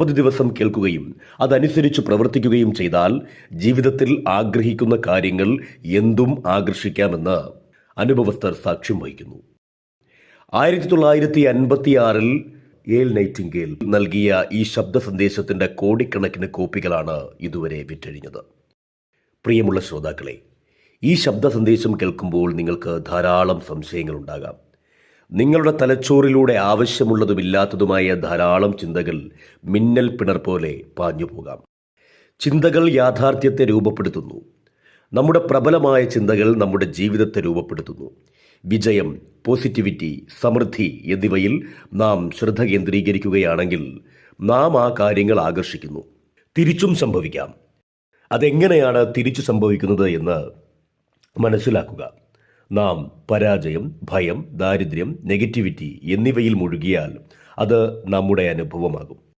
മുപ്പത് ദിവസം കേൾക്കുകയും അതനുസരിച്ച് പ്രവർത്തിക്കുകയും ചെയ്താൽ ജീവിതത്തിൽ ആഗ്രഹിക്കുന്ന കാര്യങ്ങൾ എന്തും ആകർഷിക്കാമെന്ന് അനുഭവസ്ഥർ സാക്ഷ്യം വഹിക്കുന്നു. ആയിരത്തി തൊള്ളായിരത്തി അൻപത്തിയാറിൽ ഏൽ നൈറ്റിംഗേൽ നൽകിയ ഈ ശബ്ദ സന്ദേശത്തിന്റെ കോടിക്കണക്കിന് കോപ്പികളാണ് ഇതുവരെ വിറ്റഴിഞ്ഞത്. പ്രിയമുള്ള ശ്രോതാക്കളെ ഈ ശബ്ദ സന്ദേശം കേൾക്കുമ്പോൾ നിങ്ങൾക്ക് ധാരാളം സംശയങ്ങളുണ്ടാകാം. നിങ്ങളുടെ തലച്ചോറിലൂടെ ആവശ്യമുള്ളതുമില്ലാത്തതുമായ ധാരാളം ചിന്തകൾ മിന്നൽ പിണർ പോലെ പാഞ്ഞു പോകാം. ചിന്തകൾ യാഥാർത്ഥ്യത്തെ രൂപപ്പെടുത്തുന്നു. നമ്മുടെ പ്രബലമായ ചിന്തകൾ നമ്മുടെ ജീവിതത്തെ രൂപപ്പെടുത്തുന്നു. വിജയം പോസിറ്റിവിറ്റി സമൃദ്ധി എന്നിവയിൽ നാം ശ്രദ്ധ കേന്ദ്രീകരിക്കുകയാണെങ്കിൽ നാം ആ കാര്യങ്ങൾ ആകർഷിക്കുന്നു. തിരിച്ചും സംഭവിക്കാം. അതെങ്ങനെയാണ് തിരിച്ചു സംഭവിക്കുന്നത് എന്ന് മനസ്സിലാക്കുക. നാം പരാജയം ഭയം ദാരിദ്ര്യം നെഗറ്റിവിറ്റി എന്നിവയിൽ മുഴുകിയാൽ അത് നമ്മുടെ അനുഭവമാകും.